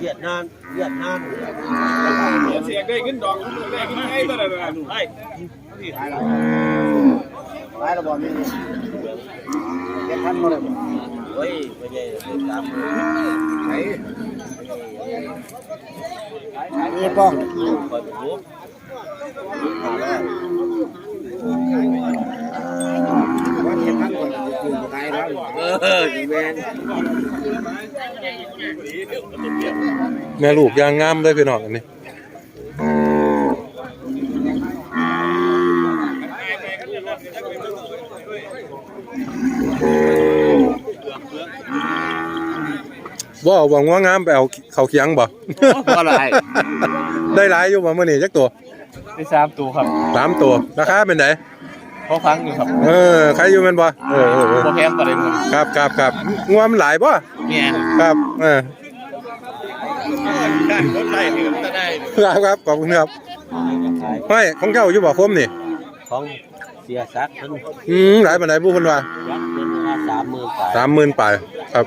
เวียดนามเวียดนามเสียงได้ขึ้นดอกได้ขึ้นไอ้ตัวนั้นน่ะไอ้ขายแล้วขายแล้วบ่มีเก็บพันบ่ได้บ่เฮ้ยไม่ใช่ตามมือไหนนี่ป้องคอยไปรู้ว่าเก็บพันบ่ได้ คือบ่ขายแล้วเออดีแมนแม่ลูกยางงามเลยพี่น้องอันนี้ว่าหวังว่างามไปเอาเขาเคียงบ่อะไรได้หลายอยู่บ่มื้อนี้จักตัวได้สามตัวครับสามตัวราคาเป็นไดพอพังอยู่ครับเออใครอยู่แม่นบ่เออเออเออพอแพงต่อเลยมึงครับครับครับงัวมันหลายบ่เนี่ยครับเออการรถไล่ถึงจะได้ครับครับขอบคุณครับห้อยของเจ้าอยู่บ่คมนี่ของเสียสักมันอืมหลายปานใดผู้เพิ่นว่ายักษ์เป็นว่าสามหมื่นบาทสามหมื่นปลายครับ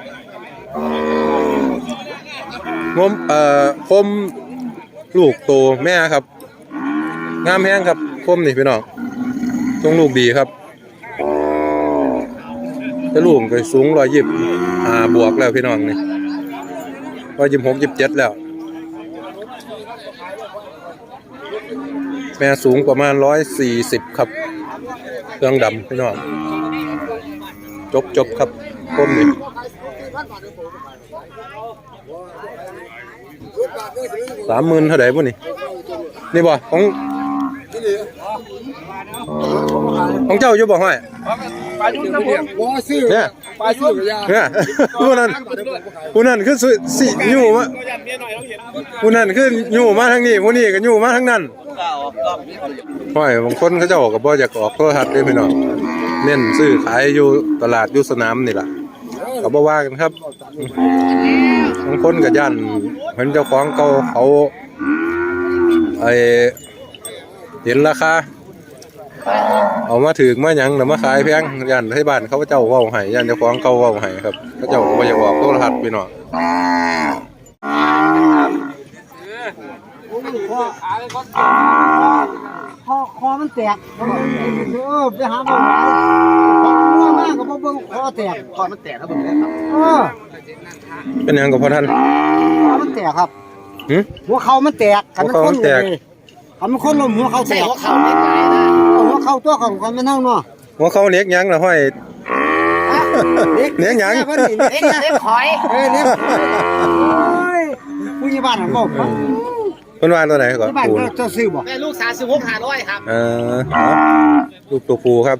งมเอ่อคมลูกโตแม่ครับ งามแห้งครับคมนี่พี่น้อง ทรงลูกดีครับแต่ลูกก็สูงร้อยยิบอ่าบวกแล้วพี่น้องนี่ร้อยยิบหกยิบเจ็ดแล้ว แม่สูงประมาณร้อยสี่สิบครับ เครื่องดำพี่น้อง จบจบครับคมนี่สามหมื่นเท่าไหร่บุนี่ นี่บ่ของ ของเจ้าอยู่บ่ห้อยปลายุ่งครับผมบ่ซื้อเนี่ยปลาซื้อยาเนี่ยผู้นั้นผู้นั้นคือสิสิอยู่มาก็ยันเมียหน่อยเราเห็นผู้นั้นคืออยู่มาทางนี้ผู้นี้ก็อยู่มาทางนั้นก็ออกกล้องห้อยบางคนเขาเจ้าก็บ่อยากออกโทรทัศน์เด้พี่น้องเน้นซื้อขายอยู่ตลาดอยู่สนามนี่ล่ะก็บ่ว่ากันครับบางคนก็ย่านเห็นเจ้าของเก่าเขาไอเห็นราคา เอามาถึกมาหยังแล้วมาขายแพงย่านให้บ้านเขาเจ้าเว้าให้ย่านเจ้าของเก่าเว้าให้ครับเขาเจ้าก็บ่อยากออกโทรทัศน์พี่น้องคอคอมันแตกเออไปหาบ่หลายขอมากก็บ่เบิ่งคอแตกคอมันแตกครับผมครับเออเป็นหยังกับพ่อท่านคอมันแตกครับหึหัวเข่ามันแตกหัวเข่ามันแตกคันมันคนลมหัวเข่าแตกหัวเข่าไม่ตายนะ หัวเข่าตัวของคนมันเท่าเนาะหัวเขาเล็กหยังล่ะห้อย เลี้ยงหยัง เลี้ยงเลี้ยงหอยเอ้ยเลี้ยงโอ้ยผู้ใหญ่บ้านน่ะบอกว่าเพิ่นว่าตัวไหนก่อนผู้ใหญ่บ้านปูนเจ้าซื้อบ่แม่ลูกสามสิบหกห้าร้อยครับเอ่อเอาลูกตัวปูครับ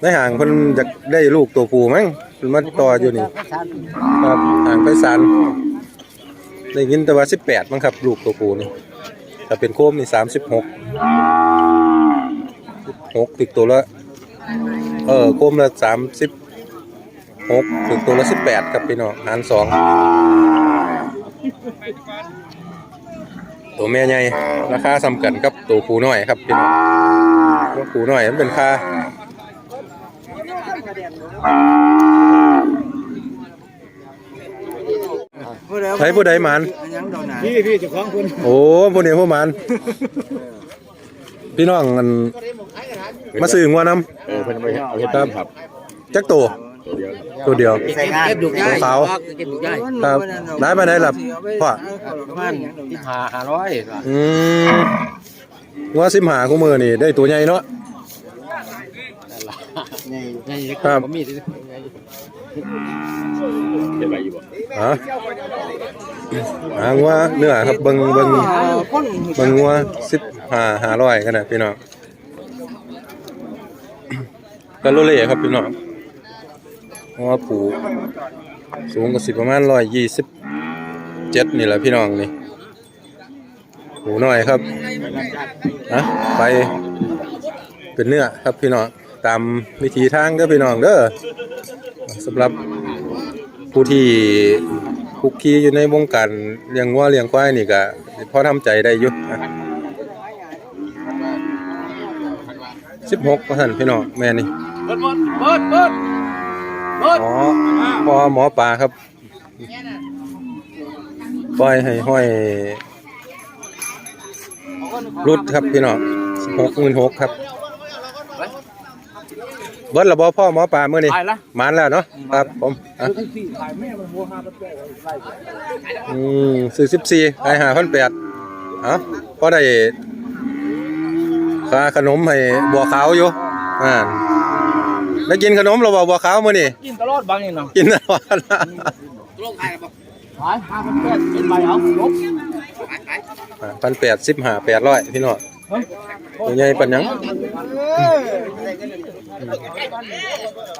ในห่างเพิ่นอยากได้ลูกตัวปูมั้งเพิ่นมาต่ออยู่นี่ ครับห่างไปสานได้ยินแต่ว่า18มั้งครับ ลูกตัวปูนี่ถ้าเป็นโคมนี่ 36 6ติดตัวละเออโคมละ36ถึงตัวละ18ครับพี่น้องหารสองตัวแม่ใหญ่ราคาสำกันกับตัวปูน้อยครับพี่น้องตัวปูน้อยมันเป็นค่าใช้ผู้ใดหมันพี่พี่เจ้าของคุณโอ้ผู้นี้ผู้หมันพี่น้องอัน มาซื้องัวน้เออเพิ่นไปเอาเฮ็ดำครับจักตัวตัวเดียวใส่งานตัวขาวครับได้มาได้ล่ะพ่อประมาณที่หาห้าร้อยอืมงัวสิมหาคู่มือนี่ได้ตัวใหญ่เนาะนี่ครับผมมีเฮ็ดไปอยู่บ่ฮะหางัวเนื้อครับเบิ่งเบิ่งคนเบิ่งงัวสิบห้าห้าร้อยกันนะพี่น้อง กะโลเล่ครับพี่น้องงัวผูสูงก็สิประมาณร้อยยี่สิบเจ็ดนี่แหละพี่น้องนี่หูน้อยครับนะไปเป็นเนื้อครับพี่น้องตามวิธีทางเด้อพี่น้องเด้อสำหรับผู้ที่คุกคีอยู่ในวงการเลี้ยงวัวเลี้ยงควายนี่ก็พอทำใจได้อยู่สิบหกเปอร์เซ็นต์พี่น้องแม่นี่ เบิดเบิดเบิดเบิดหมอพอหมอปลาครับปล่อยให้ห้อยรุดครับพี่น้องหกหมื่นหกครับเบิ้ลระบอพ่อหมอปลาเมื่อนี้ไปละมานแล้วเนาะครับผมอะอืมสี่สิบสี่ไอหาพันแปดเอ้าพอได้ค่าขนมให้บัวขาวอยู่อ่า ได้กินขนมเราบ่บัวขาวมื่อนี้กินตลอดบางนี่เนาะกินแล้วนะขายห้าพันแปดเป็นใบเอาลบพันแปดสิบห้าแปดร้อยพี่น้องตัวใหญ่ปันหยัง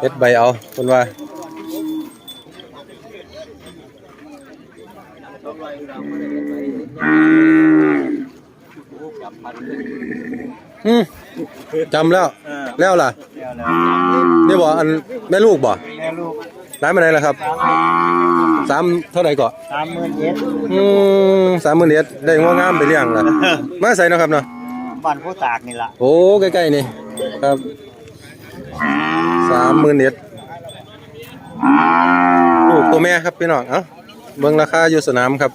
เฮ็ดใบเอาคนว่า อืมจำแล้วแล้วล่ะนี่บ่อันแม่ลูกบ่แม่ลูกร้านมาไหนล่ะครับสามเท่าไหร่ก่อนสามหมื่นเอ็ดอืมสามหมื่นเอ็ดได้งวงามไปเลี้ยงล่ะมาใส่เนาะครับเนาะ บ้านผู้ตากนี่ล่ะโอ้ใกล้ๆนี่ครับสามหมื่นเอ็ดลูกตัวแม่ครับพี่น้องเอ้าเบิ่งราคาอยู่สนามครับ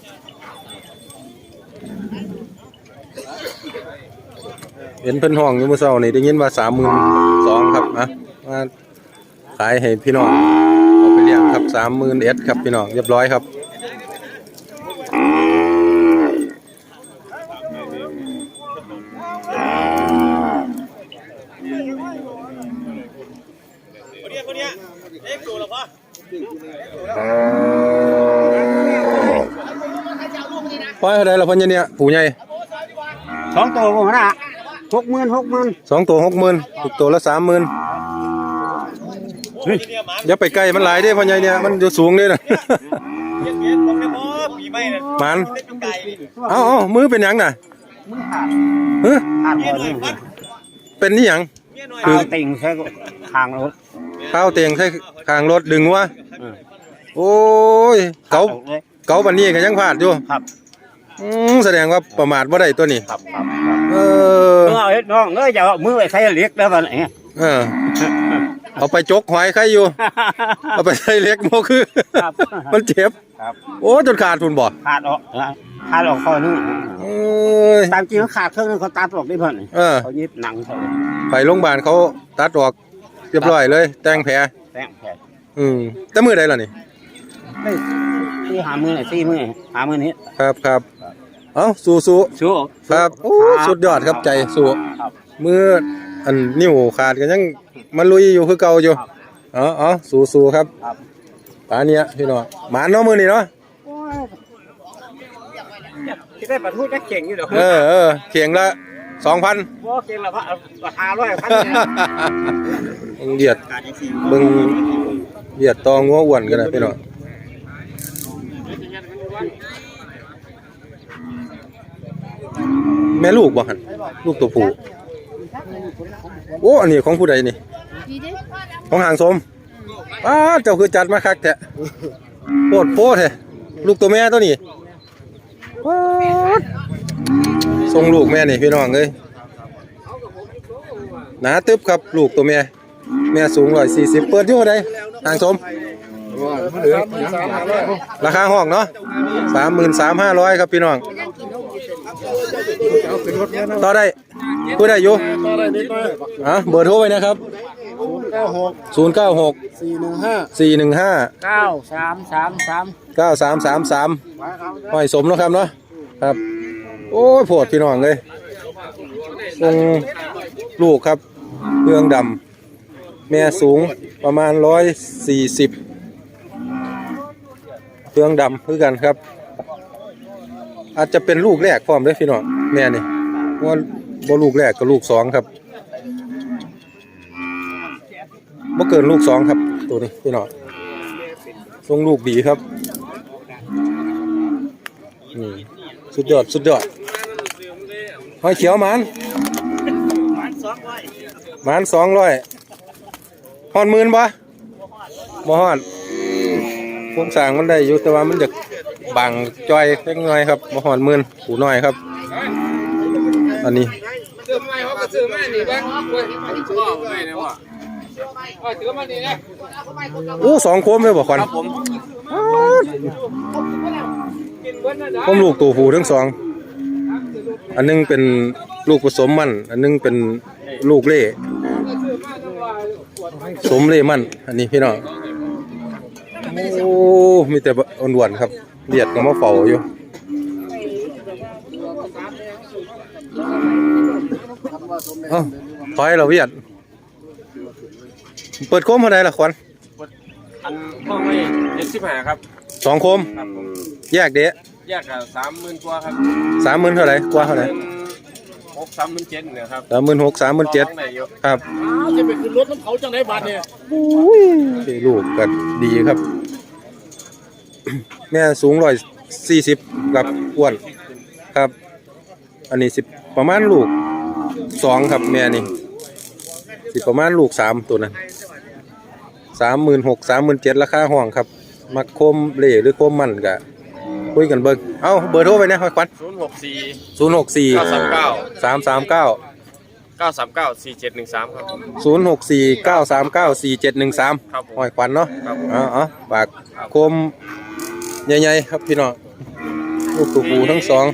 เห็นเพิ่นห้องอยู่เมื่อเช้านี่ได้ยินว่าสามหมื่นสองครับอะมาขายให้พี่น้องเอาไปเลี้ยงครับสามหมื่นเอ็ดครับพี่น้องเรียบร้อยครับปล่อยเท่าไรละพันยเนี่ยผู้ใหญ่สองตัวผมนะ หกหมื่นหกหมื่นสองตัวหกหมื่นอีกตัวละสามหมื่นอย่าไปใกล้มันหลายเด้พันใหญ่เนี่ยมันอยู่สูงเด้นะมันเอ้าเอ้ามือเป็นหยังน่ะเฮ้ยขาดบ่อนี่เป็นนี่หยังข้าวติ่งใช่ทางรถข้าวเตียงใส่ข้างรถดึงวะเออโอ้ยเกาเลยเกาปันนี้ก็ยังพลาดอยู่ครับ อืมแสดงว่าประมาทบ่ได้ตัวนี้ครับครับครับเออเมื่อเอาเฮ็ดน้องเอ้ยจะเอามือไปใส่เล็กแล้วบัดนี้เออ เอาไปจกหอยใครอยู่ เอาไปใส่เล็กโมคือ ครับ มันเจ็บ ครับโอ้จนขาดทุนบ่ขาดออกขาดออกข้อนึงเอ้ย ตามจริงเขาขาดเครื่องนึงเขาตัดออกได้เพิ่นเออ เขายิบหนังใส่ไปโรงพยาบาลเขาตัดออกเรียบร้อยเลย แต่งแผลแป้งแผ่อืมแต่มือใดล่ะนี่ ไม่ที่หามือหน่อยสี่มือหามือนี้ครับครับเอ้าสู้สู้สู้ครับโอ้สุดยอดครับใจสู้ครับมืออันนิ้วขาดกันยังมันลุยอยู่คือเก่าอยู่ครับเอ๋ออ๋อสู้สู้ครับครับตาเนี้ยพี่น้องหมาเนาะมือนี่เนาะที่ได้ประทุจะเก่งอยู่เด้อเออเออเขียงละสองพันบ่เก่งแล้วพระราคาร้อยพันเดียดเบิ่งเดียดตองัวอ้วนกันนะพี่น้อง แม่ลูกบ่หันลูกตัวผู้โอ้อันนี้ของผู้ใดนี่ดีเด้ของหางสมอ้าเจ้าคือจัดมาคักแท้โพดโพดแท้ลูกตัวแม่ตัวนี้ป๊าดส่งลูกแม่นี่พี่น้องเอ้ยหนาตึบครับลูกตัวแม่ แม่สูงร้อยสี่สิบเปิดอยู่เท่าใดหางสม ราคาห้องเนาะสามหมื่นสามห้าร้อยครับพี่น้อง ต่อได้พูดได้อยู่อะเบอร์โทรไว้นะครับศูนย์เก้าหกสี่หนึ่งห้าเก้าสามสามสามเก้าสามสามสามห้อยสมเนาะครับเนาะครับ โอ้ยโผดพี่น้องเลยทรงลูกครับเครื่องดำแม่สูงประมาณร้อยสี่สิบเครื่องดำคือกันครับ อาจจะเป็นลูกแรกพร้อมเด้วยพี่น้องแม่นี่ว่าบ่ลูกแรกก็ลูกสองครับบ่เกินลูกสองครับ ตัวนี้พี่น้องทรงลูกดีครับนี่สุดยอดสุดยอดหอยเขียวมันมันสองร้อยหอนมื่นบ่บ่ฮอดโครงสร้างมันได้อยู่แต่ว่ามันจะ บังจอยเล็กน้อยครับบ่ฮอดหมื่นผูน้อยครับ อันนี้ซื้อมาเขาก็ซื้อมานี่บ้างกล้วยอันนี้ซื้อมาไม่นะว่าว่าซื้อมานี่นะโอ้สองโคมเลยบ่ควันครับผมลูกตัวผูทั้งสอง อันหนึงเป็นลูกผสมมัน อันหนึงเป็นลูกเล่สมเล่มัน อันนี้พี่น้อง โอ้มีแต่อ่อนๆครับเลียดก็มาเฝ้าอยู่เอ้าถอยเราเวียด เปิดโคมเท่าไหร่ล่ะควันอันพ่อไม่เจ็ดสิบห้าครับสองโคม ครับผมแยกเดะแยกกับสามหมื่นกว่าครับสามหมื่นเท่าไหร่กว่าเท่าไหร่ห กสามหมื่นเจ็ดเนี่ยครับสามหมื่นหกสามหมื่นเจ็ดต่อรองไอยู่ครับจะไปขึ้นรถน้ำเขาจังได้บาทเนี่ยที่ลูกก็ดีครับ แม่สูงร้อยสี่สิบกับอ้วนครับ อันนี้สิประมาณลูกสองครับแม่นี่สิประมาณลูกสามตัวนั้นสามหมื่นหกสามหมื่นเจ็ดราคาห้องครับ มักโคมเหล่หรือโคมมันกะ คุยกันเบิ่งเอาเบอร์โทรไปนะควันศูนย์หกสี่ศูนย์หกสี่เก้าสามเก้าสามสามเก้าเก้าสามเก้าสี่เจ็ดหนึ่งสามครับ ศูนย์หกสี่เก้าสามเก้าสี่เจ็ดหนึ่งสามครับผมหอยควันเนาะครับผม เอ๋อาปากโคมใหญ่ๆครับพี่น้องลูกตัวปูทั้งสอง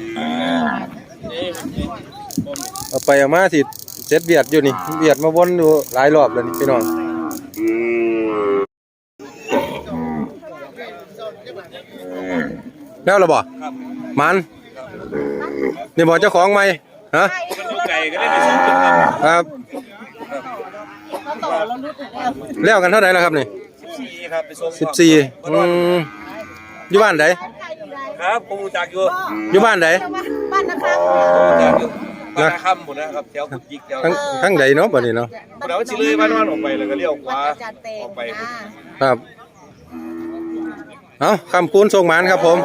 เอาไปเอามาสิเซ็ตเบียดอยู่นี่เบียดมาวนอยู่หลายรอบแล้วนี่พี่น้อง แล้วเหรอบ่มันนี่บอกเจ้าของไหมฮะไก่ก็ได้ไปส่งตึกครับครับแล้วกันเท่าไหร่แล้วครับนี่สี่ครับไปส่งสิบสี่อืมอยู่บ้านไหนครับผมรู้จักอยู่อยู่บ้านไหนบ้านนะคะรู้จักอยู่บ้านนาค่ำหมดนะครับแถวกุดจิกแถวทั้งทั้งใดเนาะบัดนี้เนาะแล้วสิเลยบ้านวันออกไปแล้วก็เลี้ยวขวาอาจารย์เตออกไปนะครับ เอาคำคูณส่งหมานครับผม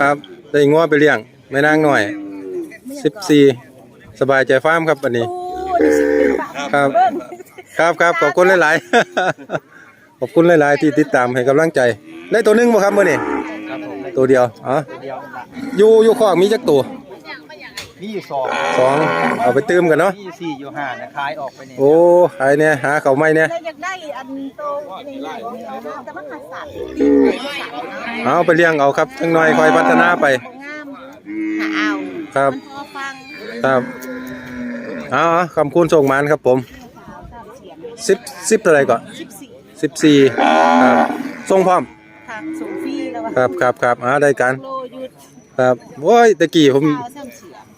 ครับได้งัวไปเลี้ยงไม่นางหน่อยสิบสี่สบายใจฟาร์มครับบัดนี้โอ้ยสิบปีป่ะครับ ครับครับขอบคุณหลาย ๆ ขอบคุณหลาย ๆ ที่ติดตามให้กำลังใจ ได้ตัวหนึงบ่ครับมื้อนี้ตัวเดียวอ๋ออยู่อยู่คอกมีจักตัว มีอยู่สองสองเอาไปตื้มกันเนาะมีอยู่สี่อยู่ห้านะขายออกไปเนี่ยโอ้ขายเนี่ยหาเขาไม่เนี่ยเลยอยากได้อันโตนี่ๆเนี่ยนะแต่มันหัดสัตว์เอาไปเลี้ยงเอาครับจังหน่อยคอยพัฒนาไปงามหาเอาครับพอฟังครับเอาเอาคำคูณส่งมานครับผมสิบสิบเท่าไหรก่อนสิบสี่สิบสี่ครับส่งพร้อมค่ะส่งฟรีแล้วครับครับครับอ่าได้กันโลยุดครับโอ้ยตะกี้ผมข้าวซ้ำเสีย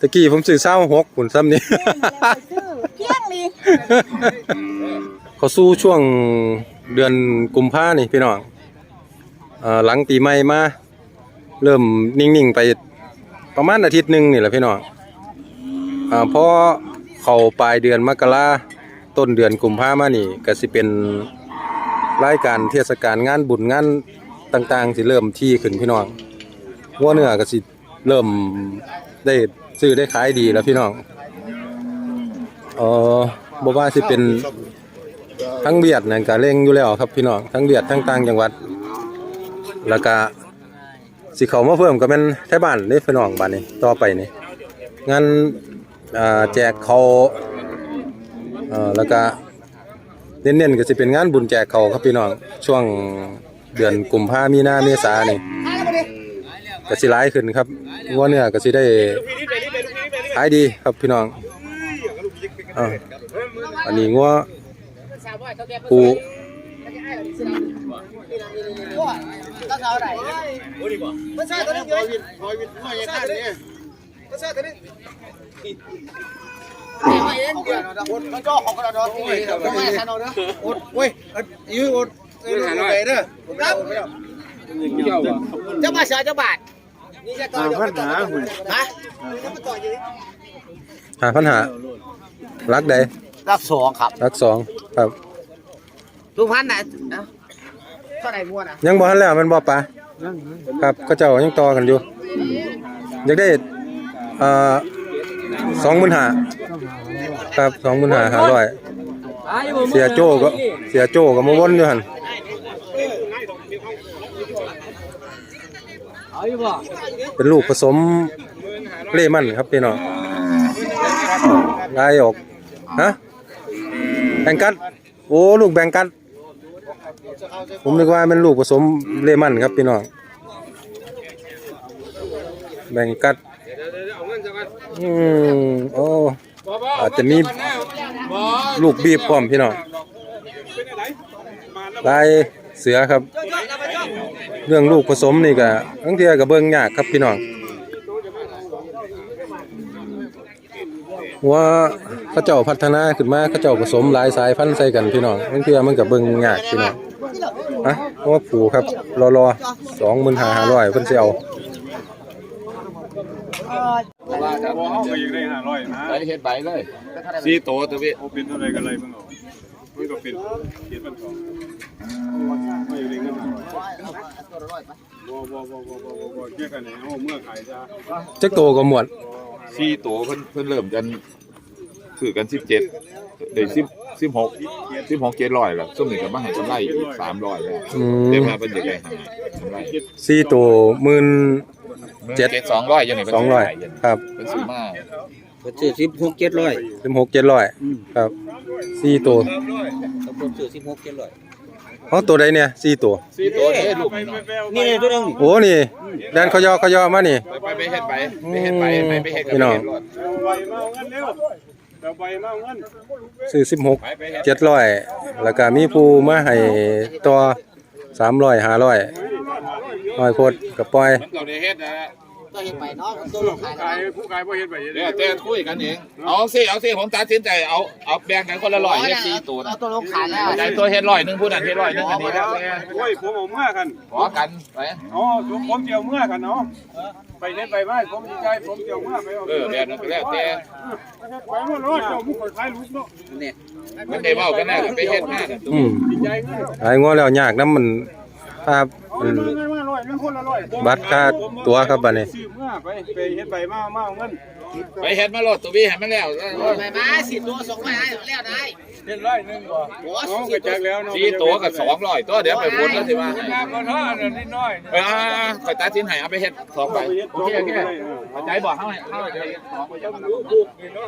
ตะกี้ผมซื้อเศร้าหกขุนซ้ำนี่ซื้อเพียงลีเขาสู้ช่วงเดือนกุมภานี่พี่น้องเอ่อหลังปีใหม่มาเริ่มนิ่งๆไปประมาณอาทิตย์หนึ่งนี่แหละพี่น้องอ่าพอเข้าปลายเดือนมกราต้นเดือนกุมภามานี่ก็สิเป็นรายการเทศกาลงานบุญงานต่างๆสิเริ่มที่ขึ้นพี่น้องวัวเนื้อก็สิเริ่มได้ ซื้อได้ขายดีแล้วพี่น้องเออบ่ว่าสิเป็นทั้งเบียดนั่นก็เร่งอยู่แล้วครับพี่น้องทั้งเบียดทั้งต่างจังหวัด แล้วก็สิเขามาเพิ่มก็เป็นไทบ้านนี่พี่น้องบ้านนี้ต่อไปนี่งานแจกเขาเออแล้วก็เน้นๆก็สิเป็นงานบุญแจกเขาครับพี่น้องช่วงเดือนกุมภามีนาเมษานี่ก็สิหลายขึ้นครับงัวเนื้อก็สิได้ ขายดีครับพี่น้องอ่าอันนี้งัวปูมันใช่ตัวนี้เลยคอยวินคอยยังไงเนี่ยมันใช่ตัวนี้มันก็ของกระดอนนี่ไม่ไม่ทันเอาเด้ออดเว้ยยืดอดเออไปเด้อครับเจ้าบาท เจ้าบาทนี่จะต่อเดี๋ยวปัญหาหุ่นฮะหาปัญหารักใดรับสองครับรักสองครับลุงพันธุ์ไหนเท่าไหร่ม้วน่ะยังบ่ทันแล้วมันบ่ปะครับก็เจ้ายังต่อกันอยู่อยากได้เอ่อสองหมื่นหาครับสองหมื่นหาหาร้อยเสียโจ้ก็เสียโจ้ก็มาวนอยู่หัน เป็นลูกผสมเล่มันครับพี่น้องลายออกฮะแบงกัดโอ้ลูกแบงกัดผมนึกว่าเป็นลูกผสมเลมันครับพี่น้องแบ่งกัดอืมโอ้อาจจะมีลูกบีบพร้อมพี่น้องลายเสือครับ เรื่องลูกผสมนี่ก็บางเทีก็เบิ่งยากครับพี่น้องว่าเขาเจ้าพัฒนาขึ้นมาเขาเจ้าผสมหลายสายพันธุ์ใส่กันพี่น้องบางเทีมันก็เบิ่งยากพี่น้องฮะว่าผูครับรอรอสองหมื่นห้าร้อยเพิ่นสิเอาว่าครับบ่เฮาก็อยากได้500นะไปเฮ็ดใบเลยสี่โตตัวพี่โอ้เป็นเท่าไหร่กันเลยเพิ่นเอามันก็เป็นเฮ็ดมันก่อนไม่อยู่ในเงิน500 บ่บ่บ่บ่บ่บ่บ่เกี่ยวกันให้เฮาเมื่อขายซะจักโตก็หมวดสี่ตัวเพิ่นเพิ่นเริ่มกันซื้อกันสิบเจ็ดเดี๋ยวสิบสิบหกสิบหกเจ็ดร้อยแล้วช่วงนี้ก็มาให้กำไรอีกสามร้อยแล้วอืเดี๋ยวมมาเป็นเด็กไก่หายกำไรสี่ตัวหมื่น เจ็ด เจ็ดสองร้อยยังไงสองร้อยครับเป็นซื้อมาก็ซื้อสิบหกเจ็ดร้อยสิบหกเจ็ดร้อยครับสี่ตัวสมบูรณ์ซื้อสิบหกเจ็ดร้อย เขาตัวใดเนี่ยสี่ตัว สี่ตัวเด้ลูกหน่อยนี่เลยตัวนึงโอ้นี่แดนเขายอเขายอมานี่ไปไปไปเฮ็ดไปไปเฮ็ดไปไปไปเฮ็ดกับพี่น้อง เฮ็ดรถเอาใบมาเอาเงินเร็วเอาใบมาเอาเงินซื้อสิบหกไปไปเฮ็ดเจ็ดร้อยแล้วก็มีผู้มาให้ตัวสามร้อยห้าร้อยร้อยโคตรกับปล่อยมันก็ได้เฮ็ดนะ ก็เห็นไปเนาะตัวลงขายขายผู้ขายบ่เฮ็ดไปเฮ็ดเดี๋ยวแต่คุยกันเองเอาสิเอาสิผมตัดสินใจเอาเอาแบ่งกันคนละร้อยเฮ็ดสี่ตัวเอานะตัวลงขายแล้วใจตัวเฮ็ดร้อยหนึงผู้นั้นเฮ็ดร้อยหนึงอันนี้แล้วแต่โอ้ยผมเอาเมื่อกันขอกันไปอ๋อผมเดียวเมื่อกันเนาะไปเฮ็ดไปมาผมสิใจผมเดียวเมื่อไปเอาเออแบบนั้นก็แล้วแต่ไปหมดรถเจ้ามุกขายลูกเนาะมันได้เว้ากันแน่ก็ไปเฮ็ดมาน่ะอืมใจเงินหายงัวแล้วยากน้ำมันภาพเอามันเงินมาร้อ ยนึงคนละร้อยบัตรค่าตั๋วครับบัดนี้ซื้อเมื่อไปไปเฮ็ดไปมามาเอาเงินไปเฮ็ดมาโลดตัวบี้ให้มันแล้วไปมาสิตัวสองไม้แล้วได้เฮ็ดร้อยนึงบ่น้องก็จักแล้วเนาะสี่ตัวกับสองร้อยตัวเดี๋ยวไปวนแล้วสิว่ายากกว่าเท่านั้นนิดหน่อยเออคอยตัดสินให้เอาไปเฮ็ดสองใบไปเฮ็ดโอโอเคเคโอโอเคเคเข้าใจบอกเข้าให้เข้าใจสอง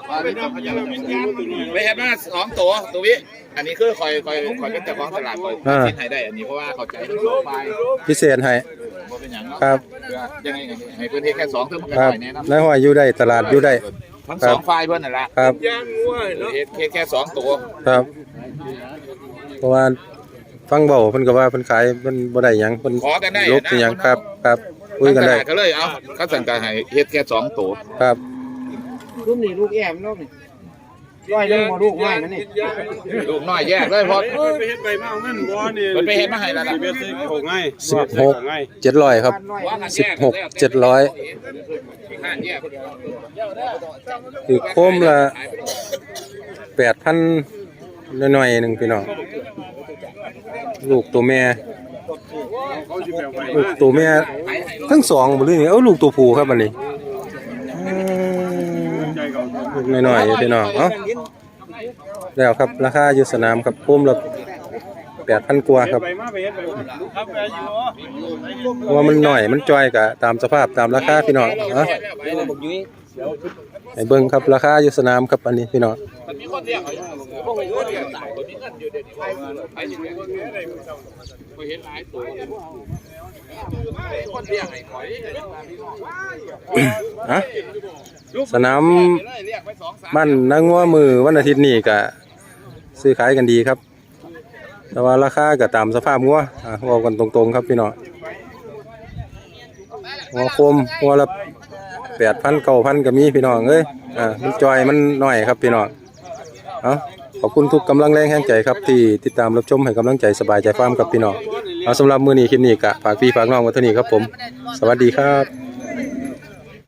ใบไปนำพยาบาลมินกันตัวนี้ไปเฮ็ดมาสองตัวตัวบี้อันนี้คือคอยคอยคอยเป็นเจ้าของตลาดคอยตัดสินให้ได้อันนี้เพราะว่าเข้าใจทั้งสองฝ่ายพิเศษให้ ครับยังไงให้เพิ่นเฮ็ดแค่สองคือมันก็ครับน้อยแน่นอนนายห้อยอยู่ได้ตลาดอยู่ได้ ทั้งสองฝ่ายเพิ่นนั่นล่ะครับ ย่างงัวเนาะเฮ็ดแค่สองตัวครับ เพราะว่าฟังเบาเพิ่นก็ว่าเพิ่นขายเพิ่นบ่ได้หยังเพิ่นขอกันได้ลบสิหยังครับ ครับคุยกันได้ตลาก็เลยเอาคัดสั่งการให้เฮ็ดแค่สองตัวครับลูกนี่ลูกแอมลูกนี่ ร้อยนึงมาลูกไม้มันนี่ลูกน้อยแยกเลยเพราะไปเฮ็ดไปมาเอาเงินบ่นี่เพิ่นไปเฮ็ดมาให้แล้วล่ะ สิไปซื้อของไงสิบหกเจ็ดร้อยครับ สิบหกเจ็ดร้อยคือโคมละแปดพันหน่อยๆหนึ่งพี่น้อง ลูกตัวแม่เขาสิแบบไปลูกตัวแม่ทั้งสองบ่หรือนี่เอ้าลูกตัวผู้ครับอันนี้อืมใจเขาลูกน้อยๆอยู่พี่น้องเอ้า แล้วครับ ราคาอยู่สนามครับโคมละแปดพันกว่าครับไปมาไปเฮ็ดไปมาครับไปอยู่เนาะว่ามันหน่อยมันจอยกะตามสภาพตามราคาพี่น้องเอ้าบอกยุ้ยให้เบิ่งครับราคาอยู่สนามครับอันนี้พี่น้องมันมีคนเรียกเขาอยู่พวกมันเรียกตายคนมีเงินอยู่เดี๋ยวนี้ไปสิไปเห็นหลายตัวคนเรียกให้ข่อยอะสนามเรียกไปสองสามบ้านนางงัวมือวันอาทิตย์นี้ก็ ซื้อขายกันดีครับ แต่ว่าราคาก็ตามสภาพงัวอะเว่ากันตรงๆครับพี่น้องงัวคมงัวละแปดพันเก้าพันก็มีพี่น้องเอ้ยอ่ามันจอยมันหน้อยครับพี่น้องเอาขอบคุณทุกกำลังแรงแห่งใจครับที่ติดตามรับชมให้กำลังใจสบายใจฟ้ามกับพี่น้องเอาสำหรับมือนี้คลิปนี้ก็ฝากพี่ฝากน้องไว้เท่านี้ครับผม สวัสดีครับ